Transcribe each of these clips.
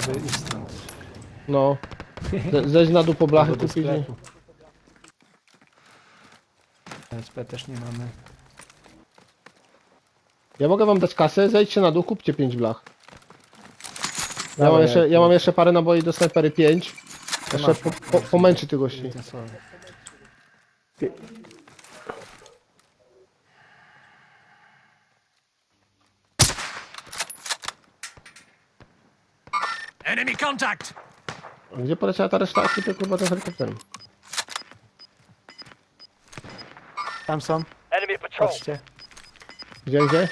trzeba iść stąd. No. Ze- Zejdź na dół po blachy Albo do kupić. sklepu. Też nie mamy. Ja mogę wam dać kasę, zejdźcie na dół, kupcie 5 blach. Ja mam, jeszcze, ja mam jeszcze parę naboi do snajpery 5. Jeszcze masz, po, po, pomęczy tych gości. Ten słaby. Enemy contact! Gdzie poleciała ta reszta ekipy kurwa tym helikopterem? Tam są, Enemy patrol. patrzcie. Gdzie, gdzie?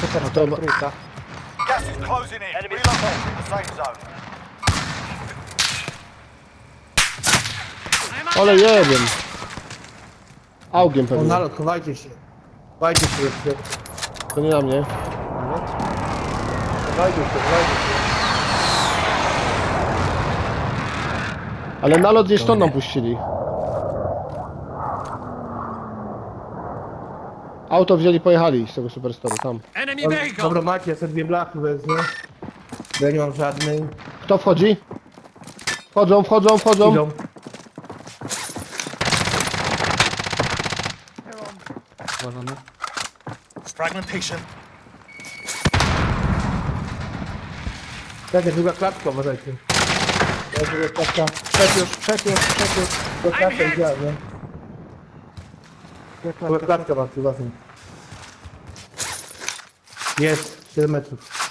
Super, to to ma- trójka. Gas is closing in. Relocate to the safe zone. Ale jebiem. Augiem O, pewnie. nalot, chowajcie się. Chowajcie się jeszcze. To nie na mnie. Chowajcie się, chowajcie się. Ale nalot gdzieś to nam puścili. Auto wzięli, pojechali z tego superstoru, tam. Enemy Dobra, vehicle! Dobra, macie, ja sobie dwie blachy wezmę. Bo Ja nie mam żadnej. Kto wchodzi? Wchodzą, wchodzą, wchodzą. Idą. Zwalony. Fragmentation. Czekaj, druga klatka, uważajcie. Ja druga klatka. Przed już, przed już, przed już. Druga klatka idzie, nie? Jak klatka ma, tu uważaj. Jest, 7 metrów.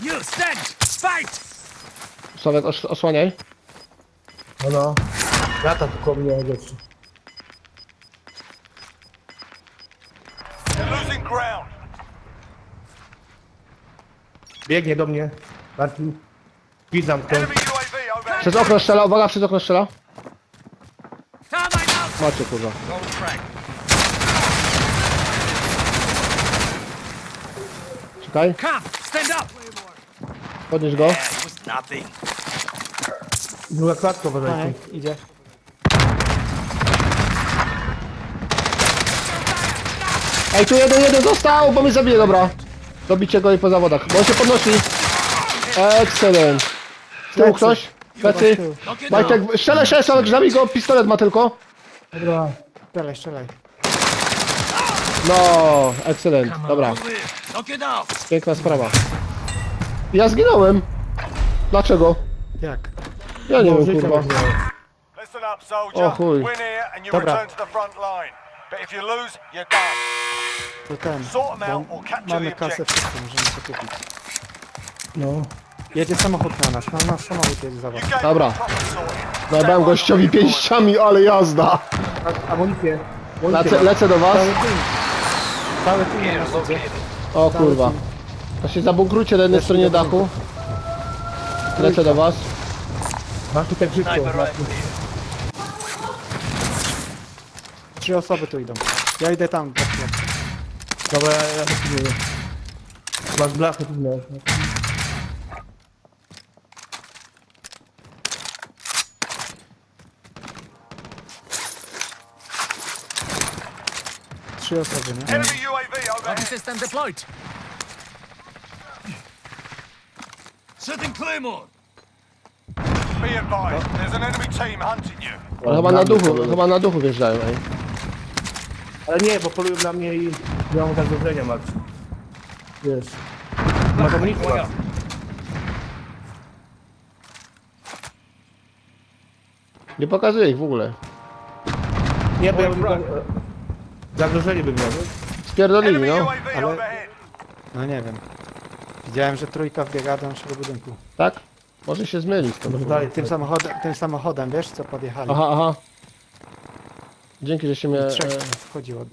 You stand! Fight! Sławek, os osłaniaj. No no. Lata tu koło mnie, rzeczy. Biegnie do mnie. Martin. Widzam to. Enemy UAV overhead. Przez okno strzela, uwaga, przez okno strzela. Out! Macie kurwa. Gold. Czekaj! Stand up! podnieś go. Yeah, it was nothing. Druga klatka, uważajcie. Ej, idzie. Ej, tu jeden, jeden został, bo mnie zabije, dobra. Dobicie go i po zawodach, bo on się podnosi. Excellent. Z tyłu ktoś? Plecy. Down. Majtek, strzelaj się, Sławek, zabij go, pistolet ma tylko. Dobra. Strzelaj, strzelaj. No, excellent, dobra. Piękna sprawa. Ja zginąłem. Dlaczego? Jak? Ja nie No, wiem, kurwa. Listen up, soldier. Oh, chuj. Win here and you Dobra. return to the front line. But if you lose, you're done. To ten. Bo Mamy kasę wszystko, możemy to kupić. No. Jedzie samochód na nas, na nasz samochód jedzie za was. Dobra. Zajebałem gościowi pięściami, ale jazda. A- Amunicję. Lecę, lecę do was. Cały team. Cały team na nas idzie. O kurwa. To się zabunkrujcie na jednej stronie dachu. Lecę do was. Masz tutaj tu- Trzy osoby tu idą. Ja idę tam. tak, tak. Dobra, ja, ja to pilnuję. Masz blachy tu miałeś. Trzy osoby, nie? Enemy UAV overhead. system deployed. Setting Claymore. Be advised, there's an enemy team hunting you. Ale chyba na duchu, chyba na duchu wjeżdżają, ej. Ale nie, bo polują na mnie i nie mam zagrożenia, Max. Wiesz. Masz amunicję, Max. Nie pokazuję ich w ogóle. Nie, bo ja bym... Zagrożenie bym miał? Spierdolili, Enemy no. UAV Ale- overhead. No nie wiem. Widziałem, że trójka wbiega do naszego budynku. Tak? Może się zmylić to. Może dalej. Tym samochodem, tym samochodem, wiesz co podjechali? Aha, aha. Dzięki, że się mnie... Trzech E, wchodziło.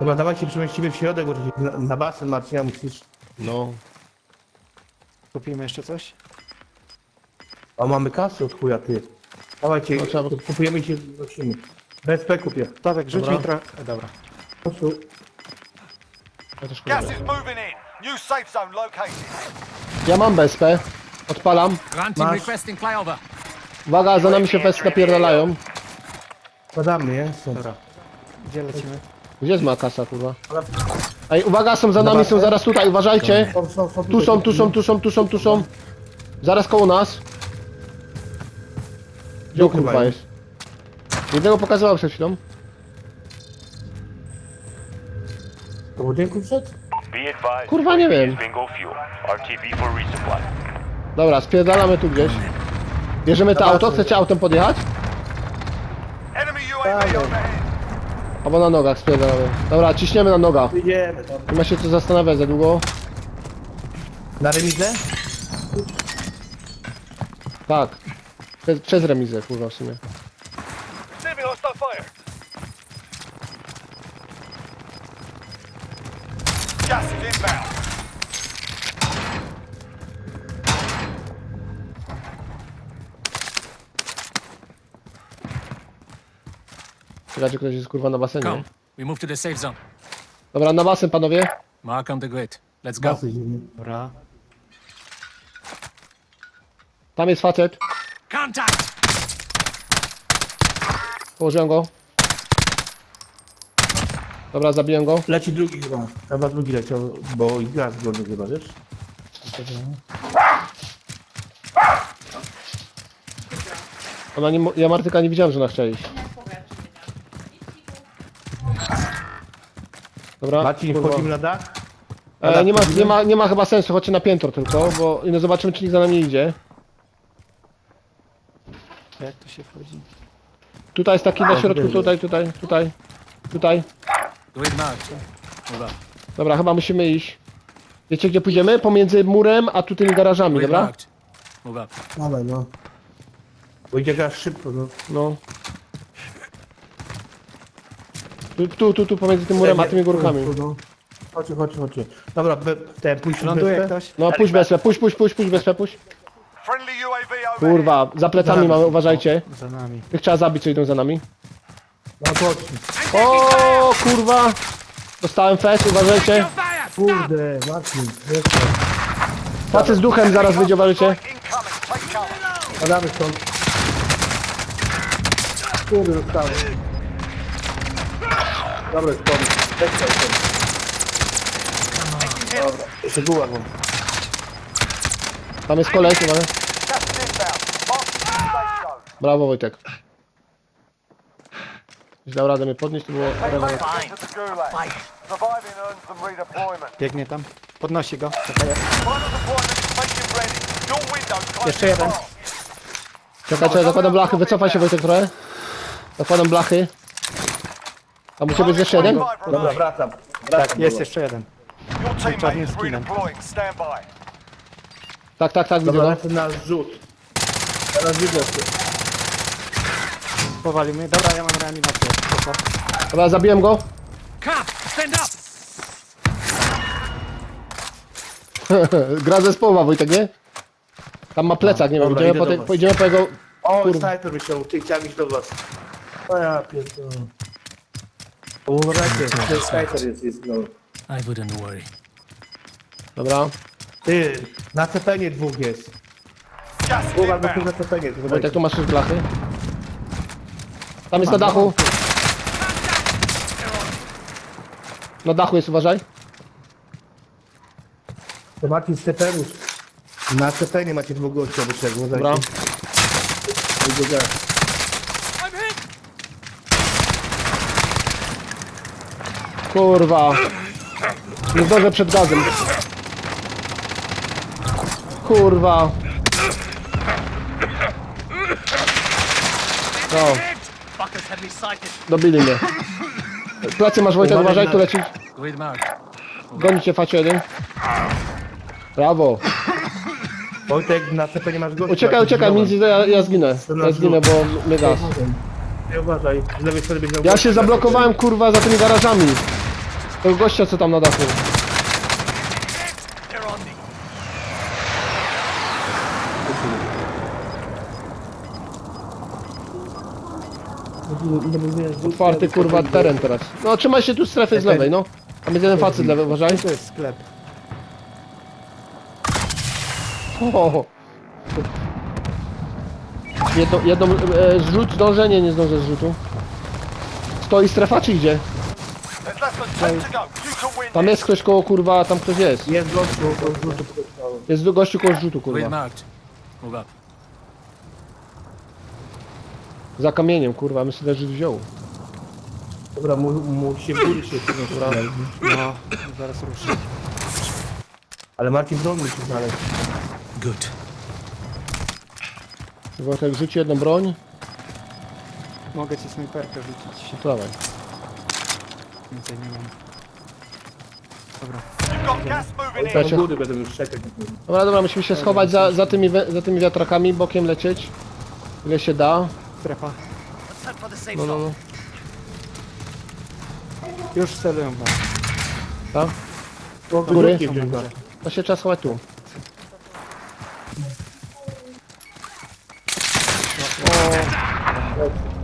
Dobra, dawajcie, przemieścimy w środek, bo na, na basen, Marcina, musisz... no. Kupimy jeszcze coś? A mamy kasę od chuja, ty. Dawajcie, No, trzeba- kupujemy i się nosimy. BSP kupię. Tawek, rzuć Dobra. mi trochę. e, Dobra. Proszę. Ja, też Gas is moving in. New safe zone located. ja mam BSP. Odpalam. Granting Masz. requesting flyover. Uwaga, za nami się fest napierdalają. Badamy, nie? Są. Dobra. Gdzie lecimy? Gdzie jest moja kasa, kurwa? Ej, uwaga, są za nami, są zaraz tutaj, uważajcie. Są, są, są, Tu są, tu są, tu są, tu są, tu są. Zaraz koło nas. Gdzie Tu kurwa jest? Jednego pokazywał przed chwilą. Do budynku wszedł? Be advised, Kurwa, nie wiem. bingo fuel. RTB for resupply. Dobra, spierdalamy tu gdzieś. Bierzemy to auto, chcecie autem podjechać? Enemy UAV overhead. Albo na nogach spierdalamy. Dobra, ciśniemy na nogach. Idziemy tam. Nie ma się co zastanawiać za długo. Na remizę? Tak. Przez, przez remizę, kurwa w sumie. Czekajcie, ktoś jest kurwa na basenie. Come. We move to the safe zone. Dobra, na basen panowie. Mark on the grid. Let's go. Zimny. Dobra. Tam jest facet. Contact! Położyłem go. Dobra, zabiłem go. Leci drugi chyba. Chyba drugi leciał, bo i gaz górny chyba, wiesz? Ona nie, mo- ja Martyka nie widziałem, że ona chciała iść. Dobra, Marcin, kurwa. wchodzimy na dach? E, nie, ma, nie, ma, nie ma chyba sensu, chodźcie na piętro tylko, bo no zobaczymy czy nikt za nami nie idzie. Jak to się wchodzi? Tutaj jest taki na środku, tutaj, tutaj, tutaj, tutaj. Up. Dobra, chyba musimy iść. Wiecie gdzie pójdziemy? Pomiędzy murem a tu tymi garażami, dobra? Move up. Dawaj, no. Bo idzie gaz szybko, no. No. Tu, tu, tu, tu pomiędzy tym murem a tymi górkami. No. Chodźcie, chodźcie, chodźcie. Dobra, be, te pójść Ląduje ktoś? No puść bezpę, puść, puść, puść, puść bezpę, puść. Friendly UAV overhead. Kurwa, za plecami mamy, uważajcie. Za nami. Tych trzeba zabić, co idą za nami. No chodźcie. O kurwa! Dostałem fest, uważajcie. Kurde, Marcin, co. Facet z duchem zaraz wyjdzie, uważajcie. Incoming. Take cover. Padamy stąd. Kurde, zostało. Dobra, stąd. Lecę stąd. Dobra, jeszcze góra mam. Tam jest koleś, zone. Brawo Wojtek. Jeśli dał radę mnie podnieść, to było. Biegnie tam. Podnosi go. Czekaj. Jeszcze jeden. Czekaj, czekaj, zakładam blachy, wycofaj się Wojtek trochę. Zakładam blachy. U ciebie jest jeszcze jeden? Dobra, wracam. Tak, jest jeszcze jeden. Your teammate czarnym is skinem. redeploying. Stand by. Tak, tak, tak, widzę Dobra, lecę na zrzut. Teraz widzę się. Powalimy. Dobra, ja mam reanimację. Spoko. Dobra, zabiłem go. Stand up! Gra zespołowa Wojtek, nie? Tam ma plecak, nie wiem, Dobra, idę po, do te, was. pojedziemy po jego... O, Kurwa. snajper wysiął, ty chciałem iść do was. O ja pierdolę. Uważajcie, ten snajper jest, jest no. I wouldn't worry. Dobra. Ty, na cepenie dwóch jest. Is Uwaga, bo tu inbound. na cepenie. Wojtek, tu masz już blachy. Tam jest na dachu. Na dachu jest, uważaj. To Marcin Steperus. Na cepenie macie dwóch gości Dobra. uważajcie. Idzie gaz. Kurwa. Nie zdążę przed gazem. Kurwa. No, Fuckers had me sighted. dobili mnie. Plecy masz Wojtek, Uważaj tu leci. Marked. Goni cię facie jeden. Brawo. Wojtek, na cepenie masz gości. Uciekaj, uciekaj, nic, ja, ja zginę. Ja zginę, bo mnie gaz. Nie uważaj, z lewej strony będzie Ja się zablokowałem kurwa za tymi garażami. Tego gościa co tam na dachu. They're on me. Otwarty kurwa teren teraz. No trzymaj się tu strefy z lewej, no. Tam jest jeden facet lewy, uważaj. To jest sklep. O. Jedno, jedną, e, zrzut zdążenie, nie zdążę zrzutu. Stoi strefa czy idzie? Tam jest ktoś koło kurwa, tam ktoś jest. Jest gościu, to rzutu podstawu. Jest gościu koło rzutu Wayne kurwa. marked. Move up. Za kamieniem kurwa, myślę, że wziął. Dobra, mu, mu się góry się Dobra. No, zaraz ruszę. Ale Marcin broń musi znaleźć. Good. Wojtek rzuci jedną broń. Mogę ci snajperkę rzucić. Dawaj. Więcej nie mam. Dobra. Góry będę już czekać. Dobra, dobra, musimy się schować za, za, tymi, we- za tymi wiatrakami, bokiem lecieć. Ile się da. Strefa. No, no. No. Już celują was. Tak? Do góry? góry. To się trzeba schować tu.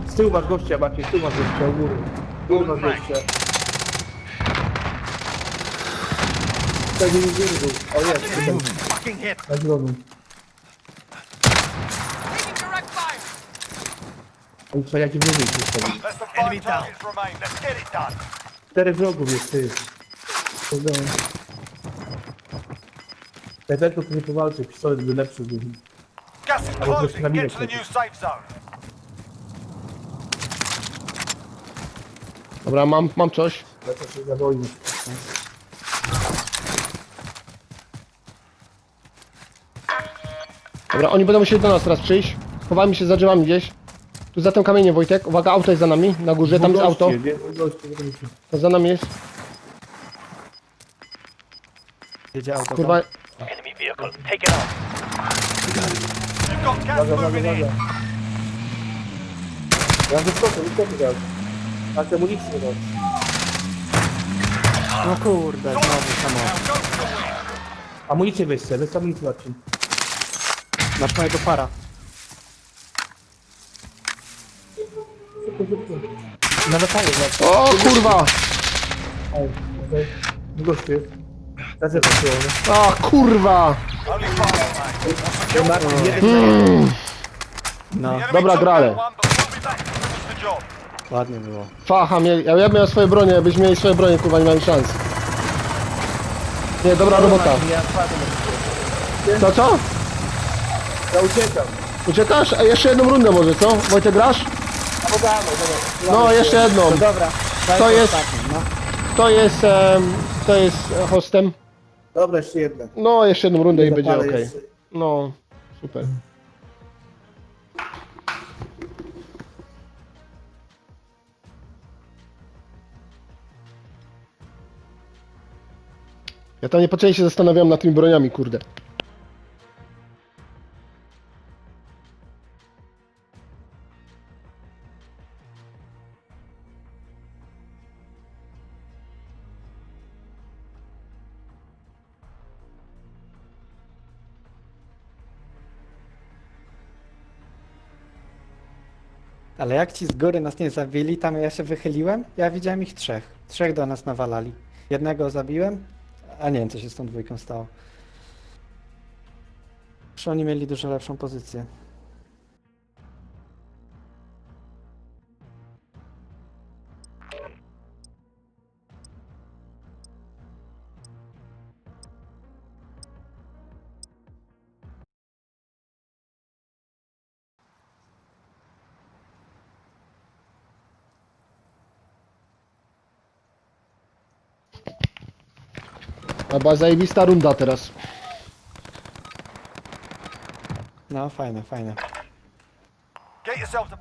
Z tyłu masz gościa, Marcin, z tyłu masz gościa, u góry. Masz gościa. Tak, nie był. O jest, tutaj, Fucking hit. na drogę. Taking direct fire. On trzeba jakiś drugi postawić. Less than Enemy five down. targets remain. Let's get it done. Czterech wrogów jest, ty. Kurde. Efektów to nie powalczy, pistolet by lepszy był. Gas is closing. Get to the new safe zone. Dobra, mam, mam coś. Lecę się za wojnę. Dobra, oni będą musieli do nas teraz przyjść. Chowajmy się za drzewami gdzieś. Tu za tym kamieniem Wojtek. Uwaga, auto jest za nami, na górze, tam jest auto. Goście, nie? Goście, goście. To za nami jest. Jedzie auto. Kurwa, Enemy vehicle. Take it out. You've got gas Uwaga, uwaga, moving in. uwaga. Ja wyskoczę, wyskoczę teraz. A amunicję no. tam. No kurde, znowu samochód. Amunicję weźcie, weź amunicję Marcin. Masz mojego para. Nawracają, Marcin. O kurwa! Ej, okej. Goście jest. A kurwa! No, enemy Dobra, grale. ładnie było. Facha, ja, ja miałem swoje bronie, jakbyśmy mieli swoje bronie, kurwa, nie miałem szans. Nie, dobra robota. Ja spadłem. To co? Ja uciekam. Uciekasz? A jeszcze jedną rundę może, co? Wojtek grasz? No dawaj. No, jeszcze jedną. Dobra. Kto jest, kto jest, em, kto jest e, hostem? Dobra, jeszcze jedna. No, jeszcze jedną rundę i będzie Zapalę ok. jeszcze. No, super. Ja tam niepotrzebnie się zastanawiam nad tymi broniami, kurde. Ale jak ci z góry nas nie zabili, tam ja się wychyliłem, ja widziałem ich trzech. Trzech do nas nawalali. Jednego zabiłem, a nie wiem co się z tą dwójką stało. Że oni mieli dużo lepszą pozycję. Była zajebista runda teraz. No fajne, fajne. Get yourself to...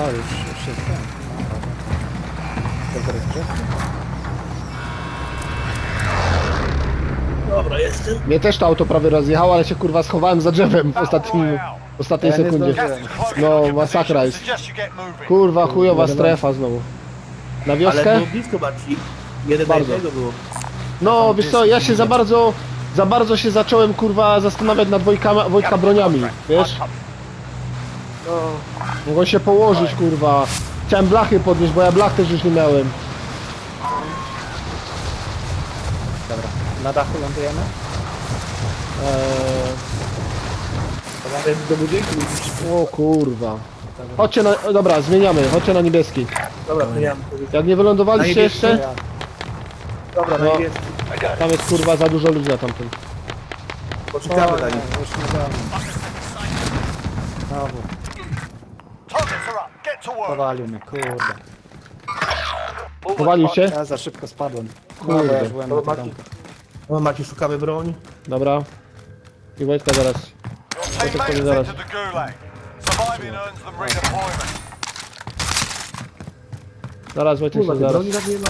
O, już, już jest ten. Dobra, rozgrzewka. Mnie też to auto prawie rozjechało, ale się kurwa schowałem za drzewem w ostatnim, w ostatniej Ja nie sekundzie. No, masakra jest. Kurwa, chujowa strefa znowu. Na Ale wioskę? było blisko Marcin. Jeden Bardzo. jednego było. No, wiesz co, ja się za bardzo, za bardzo się zacząłem kurwa zastanawiać nad Wojtka, Wojtka broniami, wiesz? Mogą się położyć kurwa. Chciałem blachy podnieść, bo ja blach też już nie miałem. Dobra, na dachu lądujemy? Eee, Do budynku. o kurwa. Chodźcie na, o, dobra, zmieniamy, chodźcie na niebieski. Dobra, to ja. Jak nie wylądowaliście niebieski? jeszcze, Ja. Dobra, No. no jest. tam jest kurwa za dużo ludzi na tamtym. Poczekamy na nich. już nie damy. Znowu, Targets are up. Get to work. powalił mnie, kurde. Powalił się? Ja za szybko spadłem. No, Kurde. ja już byłem na To tym domku. No Macie, szukamy broń. Dobra. I Wojtka zaraz. Your teammates powiem zaraz. entered the gulag. Surviving earns them redeployment. Zaraz Wojtek Kurwa, się tej zaraz. broni tak nie ma.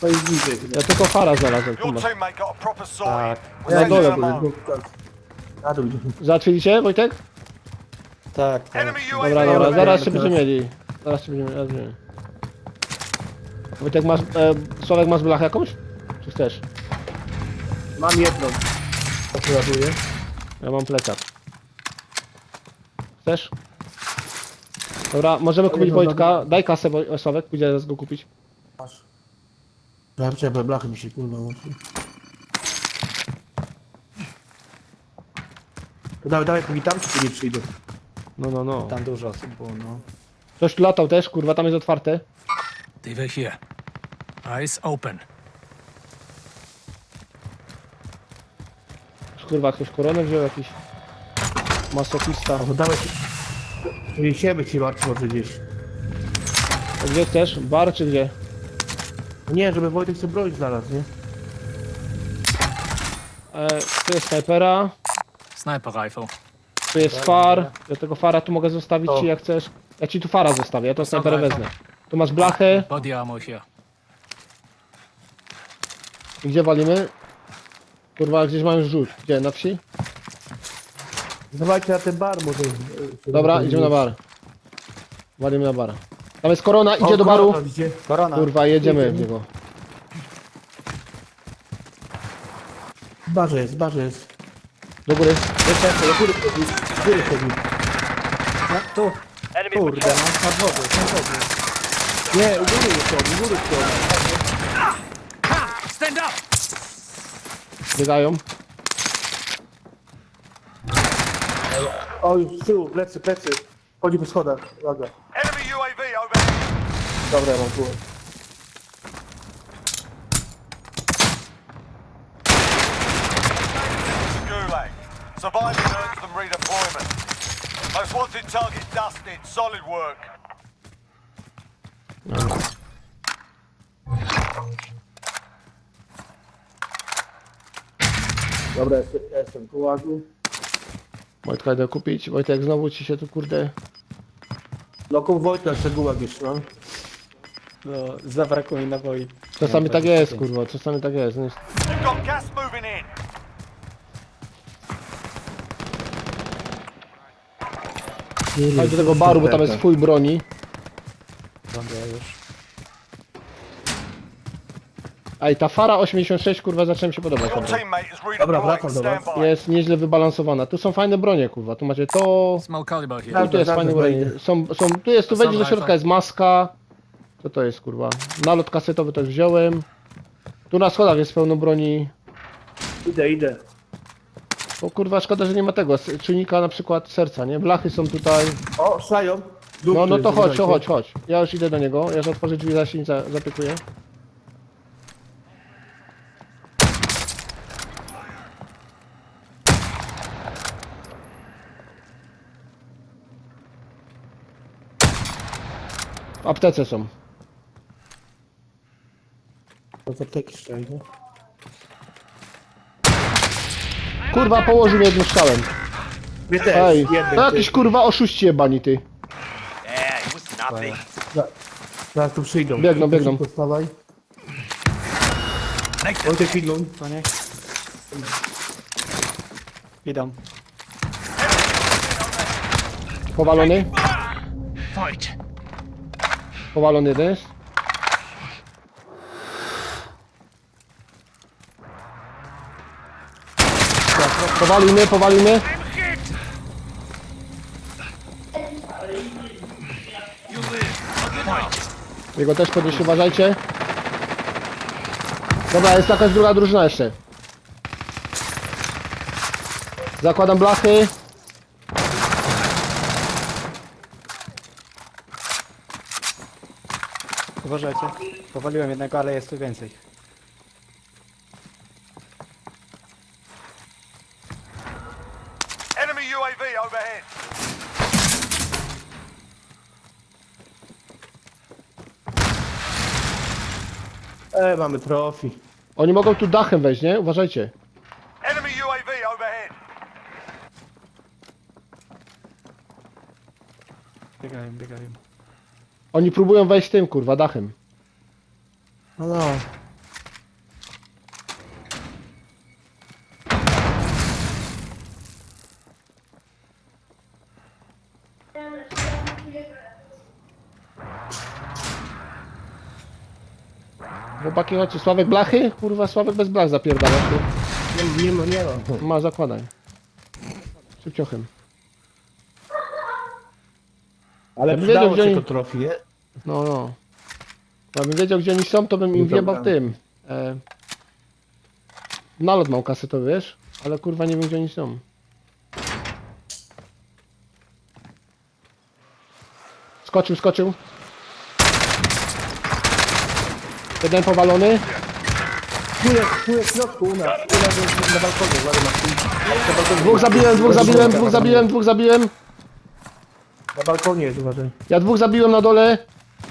To jest niżej. Ja tylko fara znalazłem, Your kurwa. teammate got a proper sortie. Tak. We're Ja sending dole them byłem. home. Na dół idzie. Załatwiliście, Wojtek? Tak, tak. Enemy Dobra, dobra, zaraz się teraz. będziemy mieli. Zaraz się będziemy będziemy. Wojtek masz, e, Sławek masz blachę jakąś? Czy chcesz? Mam jedną. To się ładuje. Ja mam plecak. Chcesz? Dobra, możemy kupić jedno Wojtka. Daj kasę Woj- Sławek, pójdę zaraz go kupić. Masz. Żarcie, bo blachy mi się kurwa łączy. To Dawaj, dawaj, póki tam ci tu nie przyjdą. No, no, no. Tam dużo osób było, no. Ktoś tu latał też, kurwa, tam jest otwarte. They were here. Eyes open. Kurwa, ktoś koronę wziął jakiś. Masochista. To dawaj. Czyli siebie ci martwi może gdzieś. A Gdzie chcesz? Bar czy gdzie? Nie, żeby Wojtek sobie broń znalazł, nie? E, tu jest snajpera, Sniper rifle. tu jest far. Ja tego fara tu mogę zostawić O. ci jak chcesz. Ja ci tu fara zostawię, ja tą snajperę Dobra, wezmę. Tu masz blachę. Body armor here. I Gdzie walimy? Kurwa, gdzieś mają rzut. Gdzie? Na wsi? Dawajcie na ten bar może. Dobra, idziemy na bar. Walimy na bar. Tam jest korona, O, idzie do baru. korona. Korona. Kurwa, jedziemy w niego. W barze jest, w barze jest. Do góry. Jest do góry wchodzi. Do góry wchodzi. No, tu. Enemy Kurde, patrol. no, nad wodą, nad wodą. Nie, u góry jest on, u góry jest on. Stand up! Biegają. O, już z tyłu, plecy, plecy. Chodzi po schodach, uwaga. Enemy UAV over. Dobra, ja mam tu. Gulag. Surviving earns them redeployment. Most wanted target dusted. Solid work. Dobra, jestem, ja jestem tu łagu. Wojtka idę kupić. Wojtek, znowu ci się tu kurde... Loką Wojtka, jeszcze gułag jeszcze mam. No, zabrakło mi naboi. Czasami tak jest, 25. kurwa, czasami tak jest. No jest- You've got gas moving in. Chodź do tego baru, bo tam jest full broni. Ląduję już. A i ta fara 86, kurwa, zacząłem się podobać. Your naprawdę. teammate is Dobra, redeploying. wracam do was. Stand by. Jest nieźle wybalansowana. Tu są fajne bronie, kurwa. Tu macie to... Small caliber here. Tu, tu jest fajne bronie. Są, są, tu jest, tu Są wejdziesz do środka, jest maska. Co to jest, kurwa? Nalot kasetowy też wziąłem. Tu na schodach jest pełno broni. Idę, idę. O kurwa, szkoda, że nie ma tego. s- Czujnika na przykład serca, nie? Blachy są tutaj. O, szlają. No, no to chodź, to chodź, chodź. Ja już idę do niego. Ja już otworzę drzwi, zaś się za- zapiekuję. W aptece są. To za teki szczęście. Kurwa, położył mnie jednym strzałem. Mnie też, Ej, jeden. to jakiś kurwa oszuści jebani, ty. Yeah, it was nothing. Zaraz tu przyjdą. Biegną, biegną. Postawaj. Wojtek pilnuj. To nie? Idą. Powalony. Fight. Powalony jeden. Powalimy, powalimy. Jego też podnieś, uważajcie. Dobra, jest jakaś druga drużyna jeszcze. Zakładam blachy. Uważajcie. Powaliłem jednego, ale jest tu więcej. Enemy UAV overhead. E, mamy trofi. Oni mogą tu dachem wejść, nie? Uważajcie. Enemy UAV overhead. Biegają, biegają. Oni próbują wejść tym, kurwa, dachem. No no. Chłopaki, chodźcie. Sławek blachy? Kurwa, Sławek bez blach zapierdala. Nie, nie ma, nie ma. Ma, zakładaj. Szybciochem. Ale Ja bym przydało wiedział, gdzie się to oni- trofi, nie? No, no. Jakbym wiedział, gdzie oni są, to bym im No dobra. wjebał tym. E... Nalot mam kasetowy, wiesz? Ale kurwa nie wiem, gdzie oni są. Skoczył, skoczył. Jeden powalony. Tu jest, tu jest w środku u nas. U nas jest na balkonie, na Dwóch zabiłem, dwóch zabiłem, dwóch zabiłem, dwóch zabiłem. Na balkonie jest, uważaj. Ja dwóch zabiłem na dole.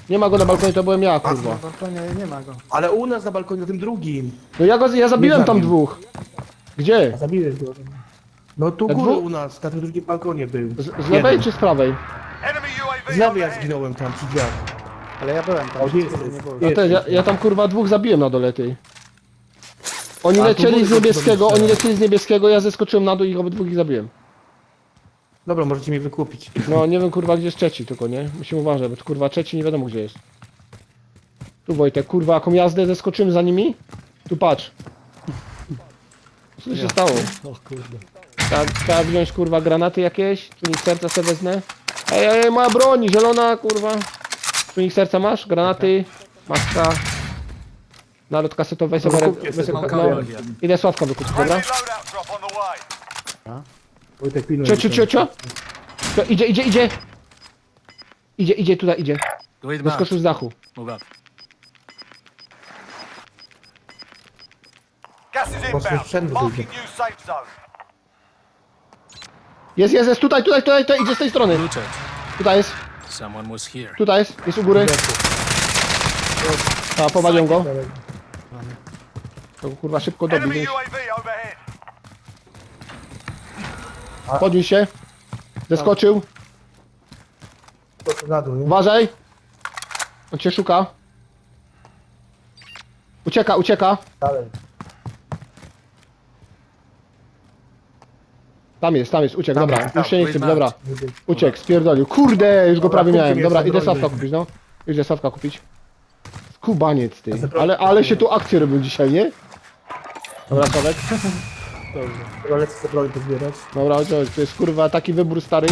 Nie ma go na balkonie, to byłem ja, kurwa. Na balkonie nie ma go. Ale u nas na balkonie, na tym drugim. No ja go, ja zabiłem tam zabił. dwóch. Gdzie? Zabiłeś go. No tu A góry dwu- u nas, na tym drugim balkonie był. Z, z lewej czy z prawej? Enemy UAV Z lewej ja overhead. zginąłem tam przy drzwiach. Ale ja byłem tam. O, nie nie było. Ja, też, ja, ja tam kurwa dwóch zabiłem na dole tej. Oni A, tu lecieli z niebieskiego, oni lecieli z niebieskiego, ja zeskoczyłem na dół i ich obydwóch ich zabiłem. Dobra, możecie mnie wykupić. No nie wiem kurwa gdzie jest trzeci tylko, nie? Musimy uważać, bo kurwa trzeci nie wiadomo gdzie jest. Tu Wojtek, kurwa jaką jazdę zeskoczyłem za nimi? Tu patrz. Co tu się stało? O kurde. Trzeba, trzeba wziąć kurwa granaty jakieś, czujnik serca sobie wezmę. Ej, ej, moja broń, zielona kurwa. Czujnik serca masz? Granaty, maska. Nalot kasetowy sobie Wykupcie sobie. no, Idę Sławka wykupić, dobra? Friendly loadout drop on the way. Wojtek pilnuj. Cio, cio, cio, cio. Cio, Idzie, idzie, idzie. Idzie, idzie, tutaj idzie. Do it, Wyskoczył z dachu. Move up. Gas is inbound. Marking new safe zone. Jest, jest, jest, tutaj, tutaj, tutaj, tutaj, idzie z tej strony. Looted. Tutaj jest, Someone was here. tutaj jest, jest u góry. A, powalią go. To kurwa szybko dobił. Enemy więc UAV overhead. Podniósł się. Zeskoczył. Na dół, nie? Uważaj. On cię szuka. Ucieka, ucieka. Dalej. Tam jest, tam jest, uciekł, dobra. jest, Już się nie tam. chce, dobra. Uciekł, spierdolił. Kurde, już go Dobra, prawie miałem. mnie, Dobra, idę. Sławka kupić, no. Idę Sławka kupić. Kubaniec ty. Ale, ale się tu akcje robią dzisiaj, nie? Dobra, Sławek. Dobra, lecę sobie broń pozbierać. Dobra, chodź, chodź. To jest kurwa taki wybór stary.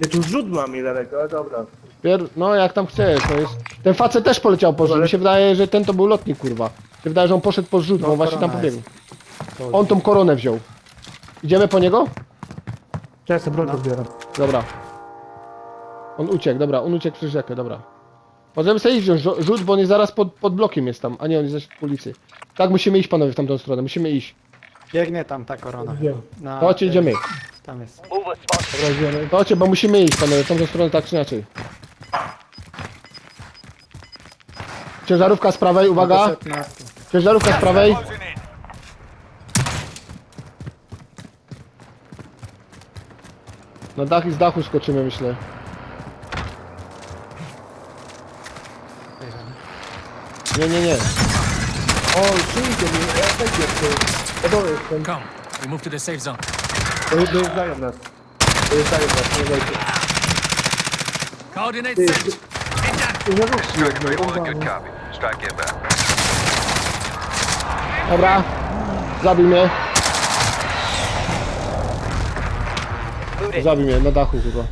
Ja tu zrzut mam niedaleko, ale dobra. Pier... No jak tam chcesz, no jest... Ten facet też poleciał po rzut. Mi się wydaje, że ten to był lotnik, kurwa. Mi się wydaje, że on poszedł po rzut, bo No, on właśnie tam korona pobiegł. On tą koronę wziął. Idziemy po niego? Cześć, sobie broń pozbieram. Dobra. On uciekł, dobra, on uciekł przez rzekę, dobra. Możemy sobie iść wziąć rzu- rzut, bo on jest zaraz pod, pod blokiem jest tam, a nie, on jest zaś w ulicy. Tak, musimy iść panowie w tamtą stronę, musimy iść. Biegnie tam ta korona. Wiem. Na, Chodźcie, e, idziemy. Tam jest. Chodźcie, bo musimy iść panowie w tamtą stronę tak czy inaczej. Ciężarówka z prawej, uwaga! Poszedł na- Ciężarówka z prawej. Na dach i z dachu skoczymy, myślę. Nie, nie, nie. O, przyjdzie mi, ja też jestem. Ja dole jestem. Come. We move to the safe zone. Doje- Dojeżdżają nas. Dojeżdżają nas, nie dajcie. Coordinate set. Ciężarówki jednej, on Good copy. Strike inbound. Dobra. Zabił mnie. Zabił mnie, na dachu chyba.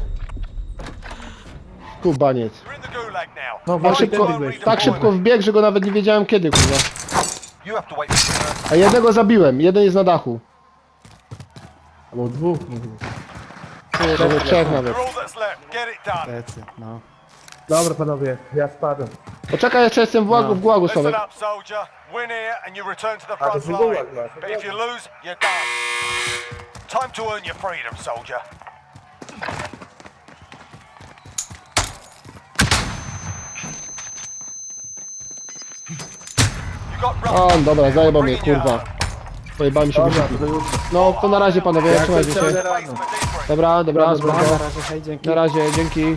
Kubaniec. No Tak właśnie szybko, tak wbiegł, że go nawet nie wiedziałem kiedy, kurwa. A jednego zabiłem, jeden jest na dachu. Albo dwóch. Może trzech nawet. No. Dobra panowie, ja spadam. Poczekaj, jeszcze jestem w łagu, w Sławek. you lose, you're done. Time to earn your freedom, soldier. O, dobra, zajebał mnie, kurwa. Pojebałem się Dobra. No, to na razie panowie, trzymajcie się. Dobra, dobra, Dobra, spoko. na razie, hej, dzięki. Na razie, dzięki.